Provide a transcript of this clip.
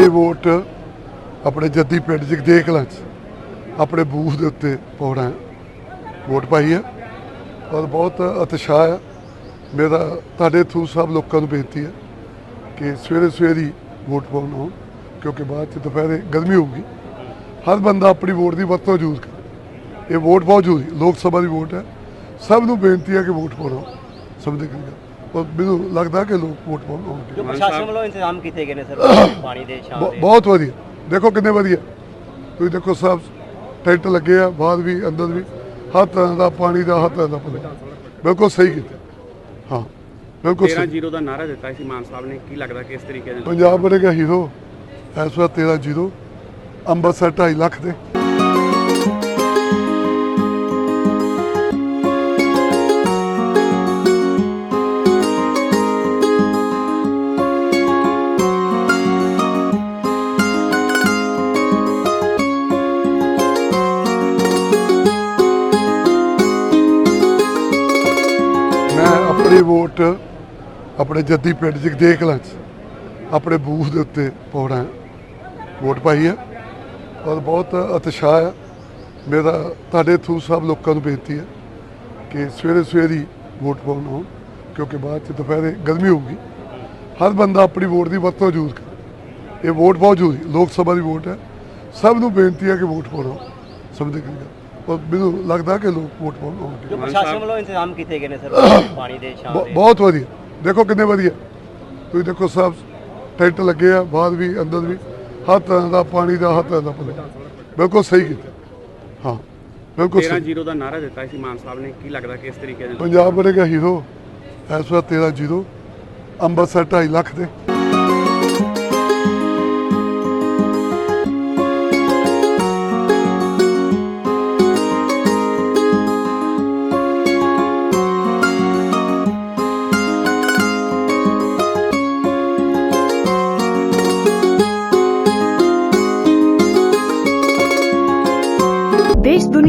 ਆਪਣੀ ਵੋਟ ਆਪਣੇ ਜੱਦੀ ਪਿੰਡ ਜਗਦੇਖ ਕਲਾਂ 'ਚ। ਆਪਣੇ ਬੂਥ ਦੇ ਉੱਤੇ ਪਾਉਣਾ ਵੋਟ ਪਾਈ ਹੈ। ਔਰ ਬਹੁਤ ਉਤਸ਼ਾਹ ਹੈ। ਮੇਰਾ, ਤੁਹਾਡੇ ਥਰੂ ਸਭ ਲੋਕਾਂ ਨੂੰ ਬੇਨਤੀ ਹੈ ਕਿ ਸਵੇਰੇ ਸਵੇਰੇ ਵੋਟ ਪਾਉਣ ਆਉਣ ਕਿਉਂਕਿ ਬਾਅਦ ਚ ਦੁਪਹਿਰੇ ਗਰਮੀ ਹੋਊਗੀ। ਹਰ ਬੰਦਾ ਆਪਣੀ ਵੋਟ ਦੀ ਵਰਤੋਂ ਜ਼ਰੂਰ ਕਰ। ਇਹ ਵੋਟ ਬਹੁਤ ਜ਼ਰੂਰੀ ਲੋਕ ਸਭਾ ਦੀ ਵੋਟ ਹੈ। ਸਭ ਨੂੰ ਬੇਨਤੀ ਹੈ ਕਿ ਵੋਟ ਪਾਉਣਾ ਸਮਝਦੇ ਕਰੀਏ ਔਰ ਮੈਨੂੰ ਲੱਗਦਾ ਕਿ ਲੋਕ ਵੋਟ ਪਾਉਣ ਆਉਣਗੇ। ਜੋ ਪ੍ਰਸ਼ਾਸਨ ਵੱਲੋਂ ਇੰਤਜ਼ਾਮ ਕੀਤੇ ਗਏ ਨੇ ਸਰ ਪਾਣੀ ਦੇ ਬਹੁ- ਦੇ। ਬਹੁਤ ਵਧੀਆ। ਦੇਖੋ ਕਿੰਨੇ ਵਧੀਆ। ਤੁਸੀਂ ਦੇਖੋ ਸਭ ਟੈਂਟ ਲੱਗੇ ਆ ਬਾਹਰ ਵੀ ਅੰਦਰ ਵੀ ਹਰ ਤਰ੍ਹਾਂ ਦਾ ਪਾਣੀ ਦਾ ਹਰ ਤਰ੍ਹਾਂ ਦਾ ਪ੍ਰਬੰਧ। ਬਿਲਕੁਲ ਸਹੀ ਕੀਤਾ। ਹਾਂ ਬਿਲਕੁਲ 13 ਸਹੀ ਜ਼ੀਰੋ ਦਾ ਨਾਰਾ ਦਿੱਤਾ ਸੀ ਮਾਨ ਸਾਹਿਬ ਨੇ। ਕੀ ਲੱਗਦਾ ਕਿ ਇਸ ਤਰੀਕੇ ਨਾਲ? ਪੰਜਾਬ ਬਣੇਗਾ ਹੀਰੋ? ਇਸ ਵਾਰ 13 ਜ਼ੀਰੋ। ਅੰਮ੍ਰਿਤਸਰ 2.5 ਲੱਖ ਦੇ। ਆਪਣੀ ਵੋਟ ਆਪਣੇ ਜੱਦੀ ਪਿੰਡ ਜਗਦੇਖ ਕਲਾਂ 'ਚ ਆਪਣੇ ਬੂਥ ਦੇ ਉੱਤੇ ਪਾਉਣਾ ਵੋਟ ਪਾਈ ਹੈ। ਔਰ ਬਹੁਤ ਉਤਸ਼ਾਹ ਹੈ। ਮੇਰਾ, ਤੁਹਾਡੇ ਥਰੂ ਸਭ ਲੋਕਾਂ ਨੂੰ ਬੇਨਤੀ ਹੈ ਕਿ ਸਵੇਰੇ ਸਵੇਰੇ ਵੋਟ ਪਾਉਣ ਆਉਣ, ਕਿਉਂਕਿ ਬਾਅਦ ਚ ਦੁਪਹਿਰੇ ਗਰਮੀ ਹੋਊਗੀ। ਹਰ ਬੰਦਾ ਆਪਣੀ ਵੋਟ ਦੀ ਵਰਤੋਂ ਜ਼ਰੂਰ ਕਰੇ। ਇਹ ਵੋਟ ਬਹੁਤ ਜ਼ਰੂਰੀ ਲੋਕ ਸਭਾ ਦੀ ਵੋਟ ਹੈ। ਸਭ ਨੂੰ ਬੇਨਤੀ ਹੈ ਕਿ ਵੋਟ ਪਾਉਣਾ ਸਮਝਦੇ ਕਰੀਏ ਮੈਨੂੰ ਲੱਗਦਾ ਕਿ ਲੋਕ ਵੋਟ ਪਾਉਣ ਆਉਣਗੇ। ਜੋ ਪ੍ਰਸ਼ਾਸਨ ਵੱਲੋਂ ਇੰਤਜ਼ਾਮ ਕੀਤੇ ਗਏ ਨੇ ਸਰ ਪਾਣੀ ਦੇ ਦੇ। ਬਹੁਤ ਵਧੀਆ। ਦੇਖੋ ਕਿੰਨੇ ਵਧੀਆ। ਤੁਸੀਂ ਦੇਖੋ ਸਭ ਟੈਂਟ ਲੱਗੇ ਆ ਬਾਹਰ ਵੀ ਅੰਦਰ ਵੀ। ਹਰ ਤਰ੍ਹਾਂ ਦਾ ਪਾਣੀ ਦਾ ਹਰ ਤਰ੍ਹਾਂ ਦਾ ਪ੍ਰਬੰਧ। ਬਿਲਕੁਲ ਸਹੀ ਕੀਤਾ। ਹਾਂ ਬਿਲਕੁਲ 13 ਸਹੀ ਜ਼ੀਰੋ ਦਾ ਨਾਰਾ ਦਿੱਤਾ ਸੀ ਮਾਨ ਸਾਹਿਬ ਨੇ। ਕੀ ਲੱਗਦਾ ਕਿ ਇਸ ਤਰੀਕੇ ਨਾਲ? ਪੰਜਾਬ ਬਣੇਗਾ ਹੀਰੋ। ਇਸ ਵਾਰ 13 ਜ਼ੀਰੋ। ਅੰਮ੍ਰਿਤਸਰ 2.5 ਲੱਖ ਦੇ।